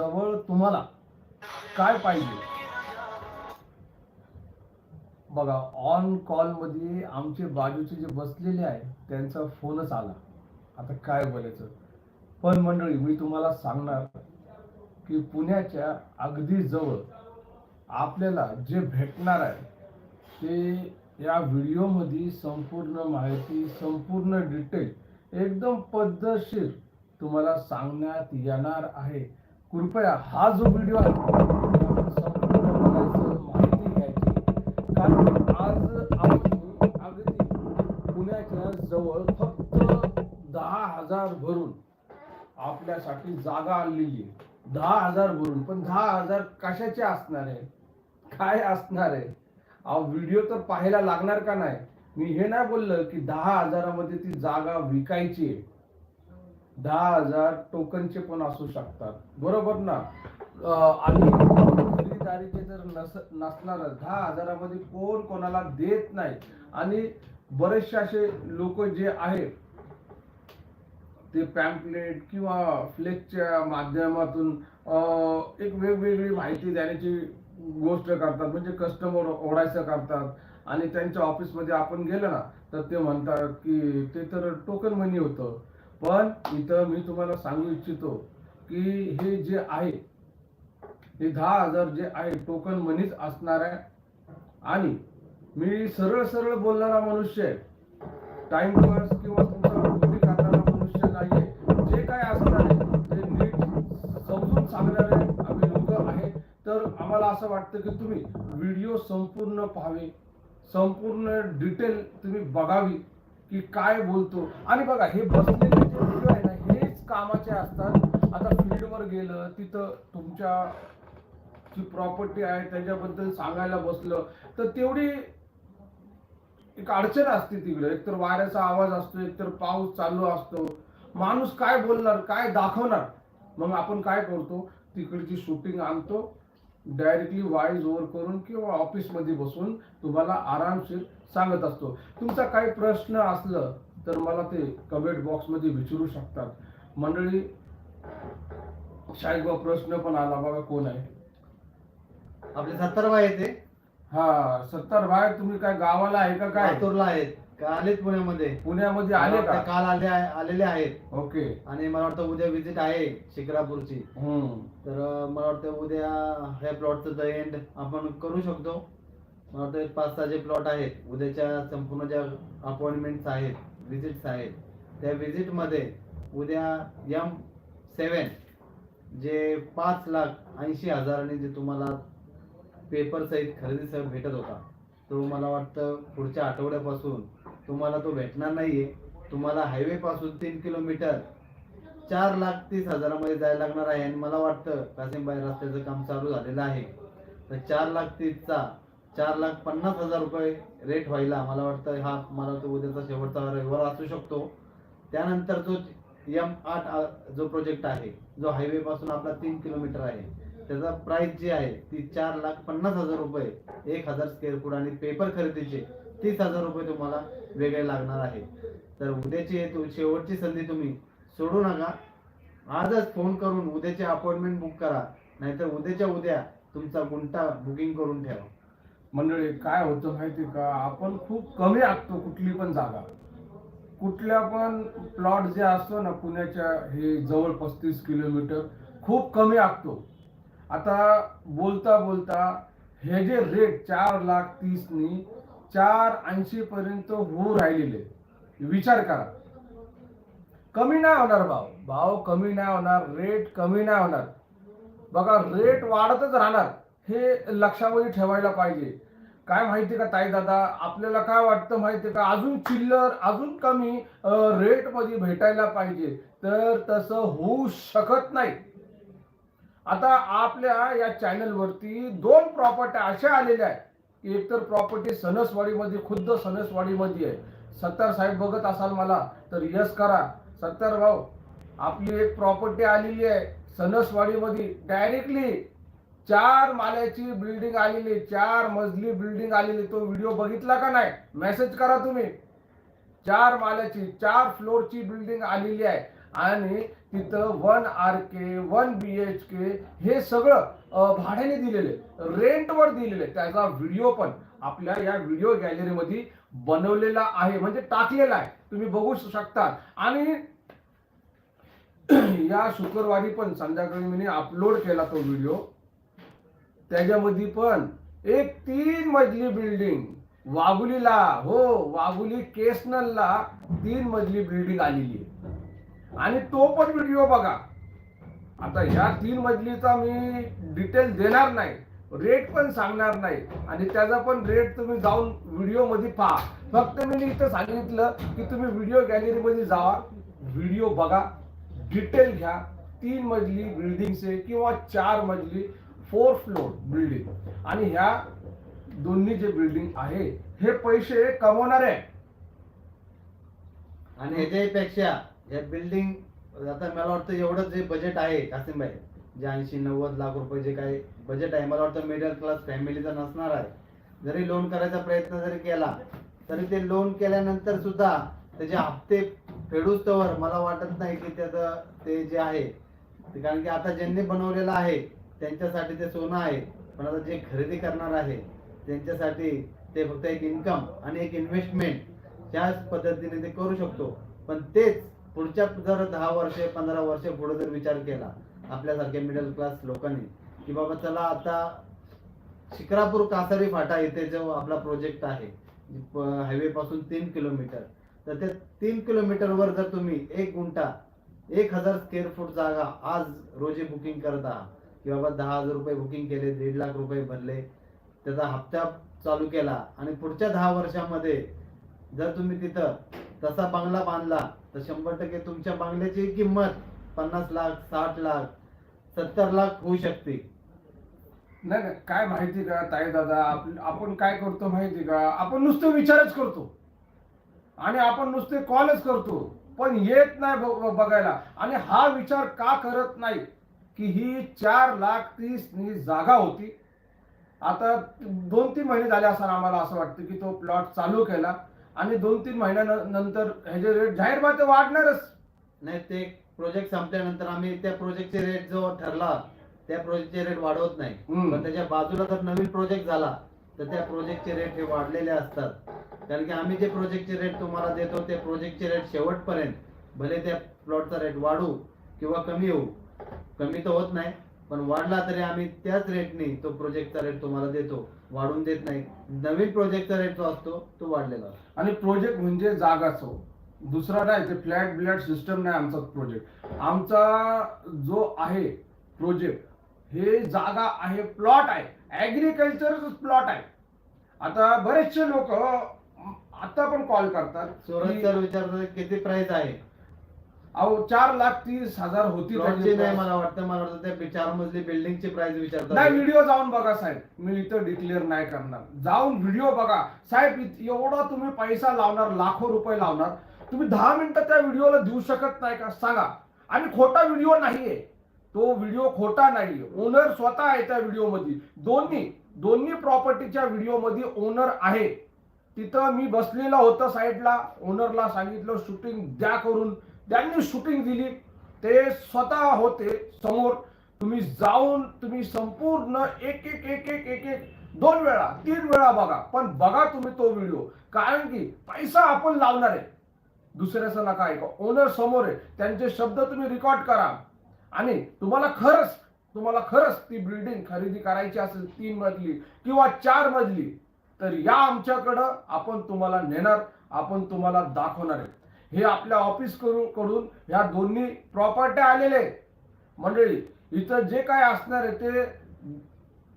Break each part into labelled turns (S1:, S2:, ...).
S1: जवळ तुम्हाला काय पाहिजे? बघा ऑन कॉलमध्ये आमचे बाजूचे जे बसलेले आहे त्यांचा फोनच आला. आता काय बोलायचं? पण मंडळी मी तुम्हाला सांगणार की पुण्याच्या अगदी जवळ आपल्याला जे भेटणार आहे ते या व्हिडिओमध्ये संपूर्ण माहिती संपूर्ण डिटेल एकदम पद्धतशीर तुम्हाला सांगण्यात येणार आहे. कृपया हा जो व्हिडिओ आहे माहिती घ्यायची कारण आज आपण अगदी पुण्याच्या जवळ फक्त दहा हजार भरून आपल्यासाठी जागा आणलेली आहे. दहा हजार भरून पण दहा हजार कशाचे असणार आहे? काय असणार आहे? अहो व्हिडिओ तर पाहायला लागणार का नाही? मी हे नाही बोललं की दहा हजारामध्ये ती जागा विकायची आहे. दहा हजार टोकनचे पण असू शकतात. बरोबर ना? आणि खरीदारीचे जर नस नसणार दहा हजारामध्ये कोण कोणाला देत नाही? आणि बरेचसे असे लोक जे आहेत ते पॅम्पलेट किंवा फ्लेक्सच्या माध्यमातून एक वेगवेगळी माहिती देण्याची गोष्ट करतात म्हणजे कस्टमर ओढायचं करतात. आणि त्यांच्या ऑफिसमध्ये आपण गेलो ना तर ते म्हणतात की ते तर टोकन मनी होतं. पण इथं मी तुम्हाला सांगू इच्छितो की हे जे आहे हे दहा हजार जे आहे टोकन मनीच असणार आहे. आणि मी सरळ सरळ बोलणारा मनुष्य आहे. टाइमपास किंवा तुमचा खोटी करणारा मनुष्य नाहीये. जे काय असणार आहे ते नीट समजून सांगणारे आम्ही लोक आहे. तर आम्हाला असं वाटतं की तुम्ही व्हिडिओ संपूर्ण पाहावे. संपूर्ण डिटेल तुम्ही बघावी की काय बोलतो. आणि बघा हे बसलेले जे व्हिडिओ आहे ना हेच कामाचे असतात. आता फील्डवर गेलं तिथं तुमच्या जी प्रॉपर्टी आहे त्याच्याबद्दल सांगायला बसलं तर तेवढी एक अडचण असते तिकडे. एकतर वाऱ्याचा आवाज असतो एकतर पाऊस चालू असतो. माणूस काय बोलणार काय दाखवणार? मग आपण काय करतो? तिकडची शूटिंग आणतो डायरेक्टली वॉइस ओव्हर करून किंवा ऑफिसमध्ये बसून तुम्हाला आरामशीर सांगत असतो. तुमचा काही प्रश्न असलं तर मला ते कमेंट बॉक्समध्ये विचारू शकतात. मंडळी शाळेत प्रश्न पण आला बघा कोण आहे.
S2: आपले सत्तर बाय येते
S1: हा सत्तर बाहेर तुम्ही काय गावाला आहे का काय?
S2: लातूरला आहेत. का आलेत पुण्यामध्ये?
S1: पुण्यामध्ये आले का?
S2: काल आले आलेले आहेत.
S1: ओके.
S2: आणि मला वाटतं उद्या विजिट आहे शिक्रापूरची
S1: हम्म.
S2: तर अं, मला वाटतं उद्या ह्या प्लॉटचं द एंड आपण करू शकतो. मला वाटतं एक पाच सहा जे प्लॉट आहेत उद्याच्या संपूर्ण ज्या अपॉइंटमेंट्स आहेत विजिट्स आहेत त्या विजिटमध्ये उद्या यम सेवन जे पाच लाख ऐंशी हजाराने जे तुम्हाला पेपर सहित खरेदीसह भेटत होता तो मला वाटतं पुढच्या आठवड्यापासून तुम्हाला तो भेटणार नाही आहे तुम्हाला हायवेपासून तीन किलोमीटर चार लाख तीस हजारामध्ये जायला लागणार आहे आणि मला वाटतं कासिमबाई रस्त्याचं काम चालू झालेलं आहे. तर चार लाख तीसचा चार लाख पन्नास हजार रुपये रेट व्हायला मला वाटतं हा मला तो उद्याचा शेवटचा रविवार असू शकतो. त्यानंतर तो एम आठ जो प्रोजेक्ट आहे जो हायवे पासून आपला तीन किलोमीटर आहे त्याचा प्राइस जी आहे ती चार लाख पन्नास हजार रुपये एक हजार स्क्वेअर फूट आणि पेपर खरेदीचे तीस हजार रुपये तुम्हाला वेगळे लागणार आहे. तर उद्याची हे शेवटची संधी तुम्ही सोडू नका. आजच फोन करून उद्याची अपॉइंटमेंट बुक करा नाहीतर उद्याच्या उद्या तुमचा गुंटा बुकिंग करून ठेवा.
S1: मंडळी काय होतं माहिती का? आपण खूप कमी आखतो कुठली पण जागा. कुठल्या पण प्लॉट जे असतो ना पुण्याच्या हे जवळ पस्तीस किलोमीटर खूप कमी आखतो आता बोलता बोलता हे जे रेट चार लाख तीसनी चार ऐंशी पर्यंत होऊ राहिलेले विचार करा. कमी नाही होणार भाव. भाव कमी नाही होणार रेट कमी नाही होणार. बघा रेट वाढतच राहणार हे लक्षामध्ये ठेवायला पाहिजे. काय माहिती का ताई दादा? आपल्याला काय वाटतं माहिती का? अजून चिल्लर अजून कमी रेटमध्ये भेटायला पाहिजे. तर तसं होऊ शकत नाही. आता आपल्या या चॅनल वरती दोन प्रॉपर्ट्या अशा आलेल्या आहेत. एक तर प्रॉपर्टी सणसवाडीमध्ये खुद्द सणसवाडीमध्ये आहे. सत्तार साहेब बघत असाल मला तर यस करा. सत्तार भाऊ आपली एक प्रॉपर्टी आलेली आहे. सणसवाडीमध्ये डायरेक्टली चार माल्याची बिल्डिंग आलेली चार मजली बिल्डिंग आलेली. तो व्हिडिओ बघितला का नाही? मेसेज करा तुम्ही. चार माल्याची चार फ्लोरची बिल्डिंग आलेली आहे. आणि तिथं one R K one B H K हे सगळं भाड्याने दिलेले रेंटवर दिलेले. त्याचा व्हिडिओ पण आपल्या या व्हिडिओ गॅलरीमध्ये बनवलेला आहे. म्हणजे टाकलेला आहे. तुम्ही बघू शकता आणि या शुक्रवारी पण संध्याकाळी मी अपलोड केला तो व्हिडिओ त्याच्यामध्ये पण एक तीन मजली बिल्डिंग वाघुलीला हो वाघुली केसनलला तीन मजली बिल्डिंग आलेली आहे. आणि तो पण व्हिडिओ बघा. आता ह्या तीन मजलीचा मी डिटेल देणार नाही. रेट पण सांगणार नाही. आणि त्याचा पण रेट तुम्ही जाऊन व्हिडिओमध्ये पहा. फक्त मी इथं सांगितलं की तुम्ही व्हिडिओ गॅलरी मध्ये जावा व्हिडिओ बघा डिटेल घ्या. तीन मजली बिल्डिंगचे किंवा चार मजली. Four floor building. आणि ह्या दोन्ही जे बिल्डिंग आहे हे पैसे कमवणारे आहे
S2: आणि ह्याच्यापेक्षा या बिल्डिंग आता मला वाटतं एवढं जे बजेट आहे कासिम भाई जे ऐंशी नव्वद लाख रुपये जे काही बजेट आहे मला वाटतं मिडल क्लास फॅमिलीचा नसणार आहे. जरी लोन करायचा प्रयत्न जरी केला तरी ते लोन केल्यानंतर सुद्धा त्याचे हप्ते फेडूस्तवर मला वाटत नाही की त्याचं ते जे आहे कारण की आता ज्यांनी बनवलेलं आहे त्यांच्यासाठी ते सोनं आहे. पण आता जे खरेदी करणार आहे त्यांच्यासाठी ते फक्त एक इन्कम आणि एक इन्व्हेस्टमेंट त्याच पद्धतीने ते करू शकतो. पण तेच पुढच्या जर दहा वर्षे पंधरा वर्षे पुढे जर विचार केला आपल्यासारख्या मिडल क्लास लोकांनी की बाबा चला आता शिक्रापूर कासारी फाटा इथे जो आपला प्रोजेक्ट आहे हायवे पासून तीन किलोमीटर तर त्या तीन किलोमीटरवर जर तुम्ही एक गुंठा एक हजार स्क्वेअर फूट जागा आज रोजी बुकिंग करत आहात की बाबा दहा हजार रुपये बुकिंग केले दीड लाख रुपये भरले. त्याचा हप्ता चालू केला आणि पुढच्या दहा वर्षामध्ये जर तुम्ही तिथं तसा बंगला बांधला तर शंभर टक्के तुमच्या बंगल्याची किंमत पन्नास लाख साठ लाख सत्तर लाख होऊ शकते.
S1: नाही काय माहिती का ताई दादा आपण काय करतो माहिती का? आपण नुसतं विचारच करतो. आणि आपण नुसते कॉलच करतो. पण येत नाही बघायला. आणि हा विचार का करत नाही? की ही चार लाख तीस नी जागा होती. आता दोन तीन महिने झाले असं आम्हाला असं वाटतं की तो प्लॉट चालू केला. आणि दोन तीन महिन्यानंतर ह्याचे रेट जाहीर बात वाढणारच.
S2: नाही ते प्रोजेक्ट संपल्यानंतर आम्ही त्या प्रोजेक्टचे रेट जो ठरला त्या प्रोजेक्टचे रेट वाढवत नाही. पण त्याच्या बाजूला जर नवीन प्रोजेक्ट झाला तर त्या प्रोजेक्टचे रेट हे वाढलेले असतात. कारण की आम्ही जे प्रोजेक्टचे रेट तुम्हाला देतो ते प्रोजेक्टचे रेट शेवटपर्यंत भले त्या प्लॉटचा रेट वाढू किंवा कमी होऊ कमी तर होत नाही पण वाढला तरी आम्ही त्याच रेटने तो प्रोजेक्टचा रेट तुम्हाला देतो. वाढून देत नाही. नवीन प्रोजेक्टचा रेट जो असतो तो वाढलेला असतो.
S1: आणि प्रोजेक्ट म्हणजे जागाच हो दुसरा नाही ते फ्लॅट ब्लॅट सिस्टम नाही आमचा प्रोजेक्ट आमचा जो आहे प्रोजेक्ट हे जागा आहे प्लॉट आहे. ऍग्रिकल्चर प्लॉट आहे. आता बरेचसे लोक आता पण कॉल करतात
S2: सुरत
S1: की,
S2: सर विचारतो किती प्राइस आहे?
S1: अहो चार लाख तीस हजार होती त्याची
S2: नाही. मला वाटतं मला वाटतं त्या चार मजली बिल्डिंगची प्राइस
S1: नाही
S2: विचारतात
S1: व्हिडिओ जाऊन बघा साहेब. मी इथं डिक्लेअर नाही करणार. जाऊन व्हिडिओ बघा. साहेब एवढा तुम्ही पैसा लावणार लाखो रुपये लावणार. तुम्ही दहा मिनिटं त्या व्हिडिओला देऊ शकत नाही का? सांगा. आणि खोटा व्हिडिओ नाहीये. तो व्हिडिओ खोटा नाहीये. ओनर स्वतः आहे त्या व्हिडिओमध्ये दोन्ही दोन्ही प्रॉपर्टीच्या व्हिडिओमध्ये ओनर आहे. तिथं मी बसलेला होतं साईडला ओनरला सांगितलं शूटिंग द्या करून. त्यांनी शूटिंग दिली. ते स्वतः होते समोर. तुम्ही जाऊन तुम्ही संपूर्ण एक एक एक एक एक एक दोन वेळा तीन वेळा बघा. पण बघा तुम्ही तो व्हिडिओ कारण की पैसा आपण लावणार आहे. दुसऱ्याचं नका ऐका. ओनर समोर आहे. त्यांचे शब्द तुम्ही रेकॉर्ड करा. आणि तुम्हाला खरंच तुम्हाला खरंच ती बिल्डिंग खरेदी करायची असेल तीन मजली किंवा चार मजली तर या आमच्याकडं आपण तुम्हाला नेणार आपण तुम्हाला दाखवणार आहे. हे आपल्या ऑफिसकडून कडून ह्या दोन्ही प्रॉपर्ट्या आलेले. मंडळी इथं जे काय असणार आहे ते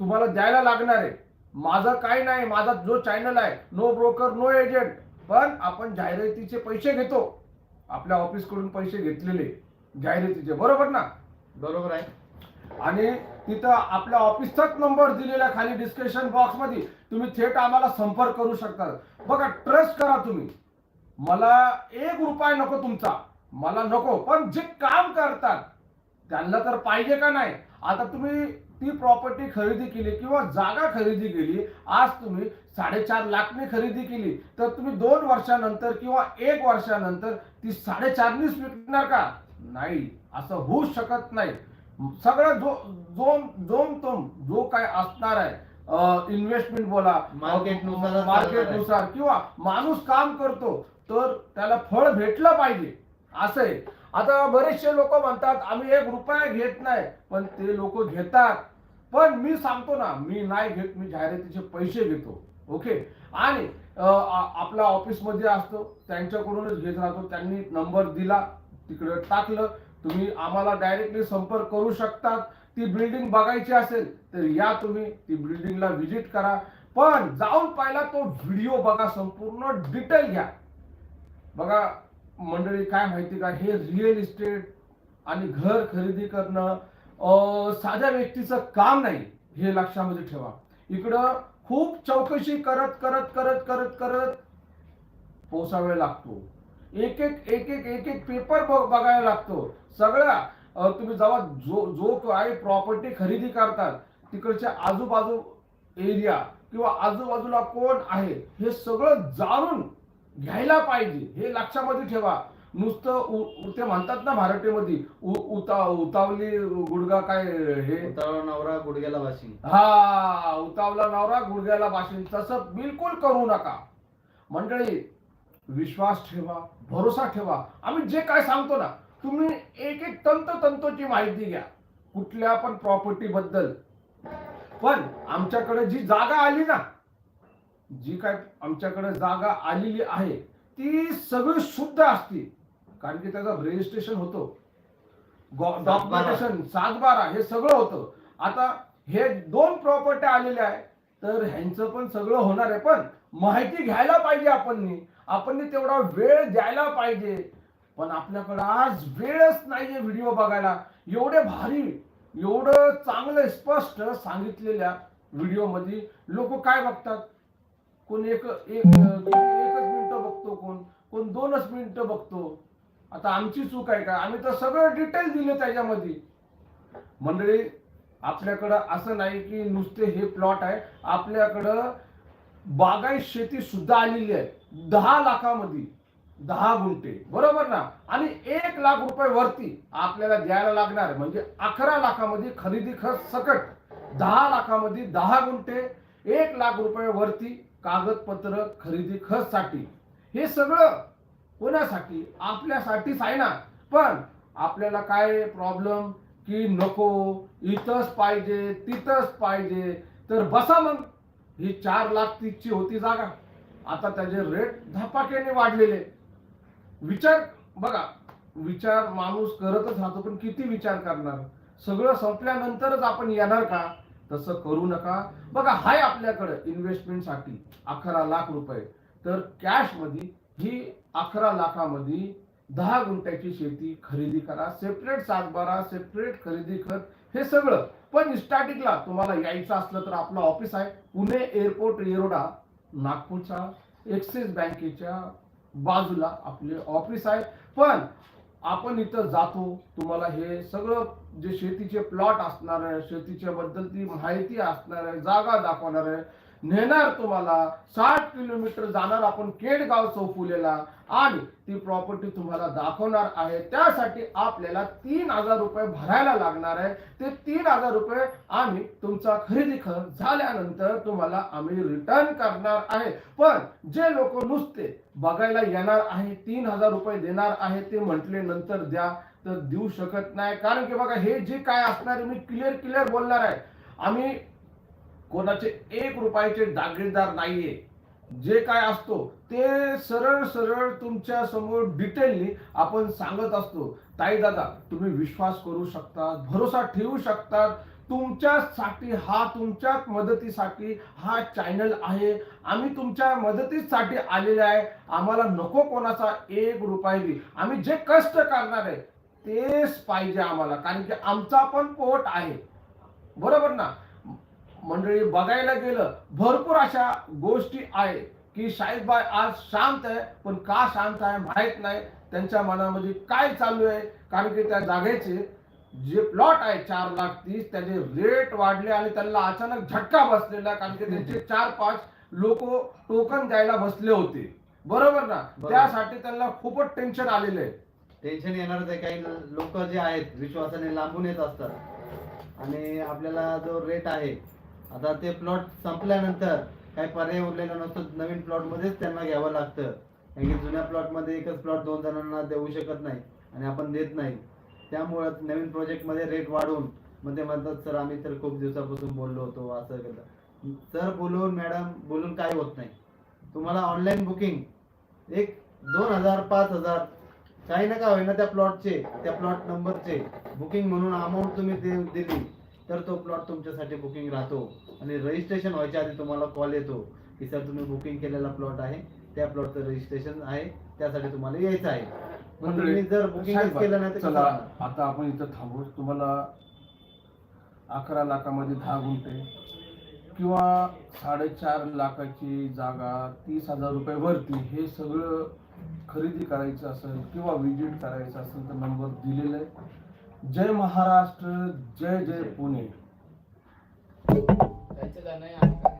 S1: तुम्हाला द्यायला लागणार आहे. माझं काय नाही माझा जो चॅनल आहे नो ब्रोकर नो एजंट पण आपण जाहिरातीचे पैसे घेतो. आपल्या ऑफिसकडून पैसे घेतलेले जाहिरातीचे बरोबर ना?
S2: बरोबर आहे.
S1: आणि तिथं आपल्या ऑफिसचाच नंबर दिलेला खाली डिस्क्रिप्शन बॉक्समध्ये तुम्ही थेट आम्हाला संपर्क करू शकता. बघा ट्रस्ट करा तुम्ही. मला एक रुपया नको तुमचा. मला नको पण जे काम करतात त्यांना तर पाहिजे का नाही? आता तुम्ही ती प्रॉपर्टी खरेदी केली किंवा जागा खरेदी केली आज तुम्ही साडेचार लाखने खरेदी केली तर तुम्ही दोन वर्षानंतर किंवा एक वर्षानंतर ती साडेचारनीच विकणार का? नाही असं होऊच शकत नाही. सगळं जो जोम जोम तोम जो काय असणार आहे इन्व्हेस्टमेंट बोला
S2: चालणार
S1: मार्केटनुसार किंवा माणूस काम करतो तर त्याला फळ भेटलं पाहिजे. असं आहे. आता बरेचसे लोक म्हणतात आम्ही एक रुपया घेत नाही. पण ते लोक घेतात. पण मी सांगतो ना मी नाही घेत मी जाहिरातीचे पैसे घेतो. ओके? आणि अ, आपला ऑफिसमध्ये असतो त्यांच्याकडूनच घेत राहतो. त्यांनी नंबर दिला तिकडे टाकलं. तुम्ही आम्हाला डायरेक्टली संपर्क करू शकतात ती बिल्डिंग बघायची असेल तर या तुम्ही ती बिल्डिंगला व्हिजिट करा. पण जाऊन पाहिला तो व्हिडिओ बघा संपूर्ण डिटेल घ्या. बघा मंडळी काय माहिती का? हे रिअल इस्टेट आणि घर खरेदी करणं साध्या व्यक्तीचं काम नाही हे लक्षामध्ये ठेवा. इकडं खूप चौकशी करत करत करत करत करत पोसावे लागतो. एक एक एक एक एक एक पेपर बघायला लागतो. सगळ्या तुम्ही जेव्हा जो जो काय प्रॉपर्टी खरेदी करतात तिकडच्या आजूबाजू एरिया किंवा आजूबाजूला कोण आहे हे सगळं जाणून घ्यायला पाहिजे हे लक्षामध्ये ठेवा. नुसतं ते म्हणतात ना मराठीमध्ये उ- उता उतावली गुडगा काय हे?
S2: उतावळा नवरा गुडघ्याला वाशी
S1: हा उतावला नवरा गुडघ्याला भाषण तसं बिलकुल करू नका. मंडळी विश्वास ठेवा भरोसा ठेवा. आम्ही जे काय सांगतो ना तुम्ही एक एक तंतोतंतोची माहिती घ्या कुठल्या पण प्रॉपर्टी बद्दल. पण आमच्याकडे जी जागा आली ना जी काय आमच्याकडे जागा आलेली आहे ती सगळी शुद्ध असते. कारण की त्याचं रजिस्ट्रेशन होतो. डॉक्युमेंटेशन सातबारा. हे सगळं होतं. आता हे दोन प्रॉपर्टी आलेल्या आहे तर ह्यांचं पण सगळं होणार आहे. पण माहिती घ्यायला पाहिजे आपण आपण तेवढा वेळ द्यायला पाहिजे. पण आपल्याकडे आज वेळच नाहीये व्हिडिओ बघायला. एवढे भारी एवढं चांगलं स्पष्ट सांगितलेल्या व्हिडिओमध्ये लोक काय बघतात? कोण एक एक एकच मिनिट बघतो कोण? कोण दोनच मिनिटं बघतो? आता आमची चूक आहे का? आम्ही तर सगळं डिटेल दिले त्याच्यामध्ये. मंडळी आपल्याकडं असं नाही की नुसते हे प्लॉट आहे. आपल्याकडं बागायत शेती सुद्धा आलेली आहे. दहा लाखामध्ये. दहा गुंठे. बरोबर ना? आणि एक लाख रुपये वरती आपल्याला द्यायला लागणार. म्हणजे अकरा लाखामध्ये खरेदी खर्च सकट. दहा लाखामध्ये दहा गुंठे. एक लाख रुपये वरती कागदपत्र खरेदी खर्च साठी हे सगळं कोणासाठी? आपल्यासाठीच आहे ना पण आपल्याला काय प्रॉब्लेम की नको इथंच पाहिजे तिथंच पाहिजे. तर बसा मग. ही चार लाख तीसची होती जागा. आता त्याचे रेट धपाक्याने वाढलेले. विचार बघा विचार माणूस करतच राहतो पण किती विचार करणार? सगळं संपल्यानंतरच आपण येणार का? तसं करू नका. बघा हाय आपल्याकडे इन्व्हेस्टमेंटसाठी अकरा लाख रुपये. तर कॅशमध्ये ही अकरा लाखामध्ये दहा गुंठ्याची शेती खरेदी करा. सेपरेट सातबारा सेपरेट खरेदी खत हे सगळं. पण स्टार्टिंगला तुम्हाला यायचं असलं तर आपलं ऑफिस आहे. पुणे एअरपोर्ट येरोडा नागपूरच्या एक्सिस बँकेच्या बाजूला आपले ऑफिस आहे. पण आपण इथं जातो. तुम्हाला हे सगळं जे शेतीचे प्लॉट असणार आहे शेतीच्या बद्दल ती माहिती असणार आहे जागा दाखवणार आहे. नेणार तुम्हाला साठ किलोमीटर जाणार आपण केडगाव चौफुलेला आणि ती प्रॉपर्टी तुम्हाला दाखवणार आहे. त्यासाठी आपल्याला तीन हजार रुपये भरायला लागणार आहे. ते तीन हजार रुपये आम्ही तुमचा खरेदी खर्च झाल्यानंतर तुम्हाला आम्ही रिटर्न करणार आहे. पण जे लोक नुसते बघायला येणार आहे तीन हजार रुपये देणार आहे ते म्हटले नंतर द्या. तर देऊ शकत नाही. कारण की बघा हे जे काय असणार मी क्लिअर क्लिअर बोलणार आहे. आम्ही कोणाचे एक रुपयाचे दागीदार नाहीये. जे काय असतो ते सरळ सरळ तुमच्यासमोर डिटेलनी आपण सांगत असतो. ताई दादा तुम्ही विश्वास करू शकता भरोसा ठेवू शकतात. तुमच्यासाठी हा तुमच्या मदतीसाठी हा चॅनल आहे. आम्ही तुमच्या मदतीसाठी आलेले आहे. आम्हाला नको कोणाचा एक रुपया आम्ही जे कष्ट करणार आहे तेच पाहिजे आम्हाला कारण की आमचा पण पोट आहे. बरोबर ना? मंडळी बघायला गेलं भरपूर अशा गोष्टी आहे की शाहिदबाई आज शांत आहे पण का शांत आहे माहीत नाही. त्यांच्या मनामध्ये काय चालू आहे? कारण की त्या जागेचे जे प्लॉट आहे चार लाख तीस त्याचे रेट वाढले आणि त्यांना अचानक झटका बसलेला कारण की त्यांचे चार पाच लोक टोकन द्यायला बसले होते. बरोबर ना. त्यासाठी त्यांना खूपच टेन्शन आलेलं आहे.
S2: टेन्शन येणारच आहे काही लोक जे आहेत विश्वासाने लांबून येत असतात. आणि आपल्याला जो रेट आहे आता ते प्लॉट संपल्यानंतर काही पर्याय उरलेला नसतो. नवीन प्लॉट मध्येच त्यांना घ्यावं लागतं. कारण की जुन्या प्लॉटमध्ये एकच प्लॉट दोन जणांना देऊ शकत नाही आणि आपण देत नाही. त्यामुळं नवीन प्रोजेक्टमध्ये रेट वाढवून मग ते म्हणतात सर आम्ही तर खूप दिवसापासून बोललो होतो असं केलं सर बोलून मॅडम बोलून काय होत नाही. तुम्हाला ऑनलाईन बुकिंग एक दोन हजार पाच हजार काही नका होईना त्या प्लॉटचे त्या प्लॉट नंबरचे बुकिंग म्हणून अमाऊंट तुम्ही दे- दिली तर तो प्लॉट तुमच्यासाठी बुकिंग राहतो. आणि रजिस्ट्रेशन व्हायच्या आधी तुम्हाला कॉल येतो की सर तुम्ही बुकिंग केलेला प्लॉट आहे त्या प्लॉटचं रजिस्ट्रेशन आहे त्यासाठी तुम्हाला यायचं आहे. पण तुम्ही जर बुकिंग केलं नाही तर?
S1: आता आपण इथं थांबू. तुम्हाला अकरा लाखामध्ये दहा गुंठे किंवा साडेचार लाखाची जागा तीस हजार रुपये वरती हे सगळं खरेदी करायचं असेल किंवा विजिट करायचं असेल तर नंबर दिलेला आहे. जय महाराष्ट्र जय जय पुणे.
S3: गाणं आहे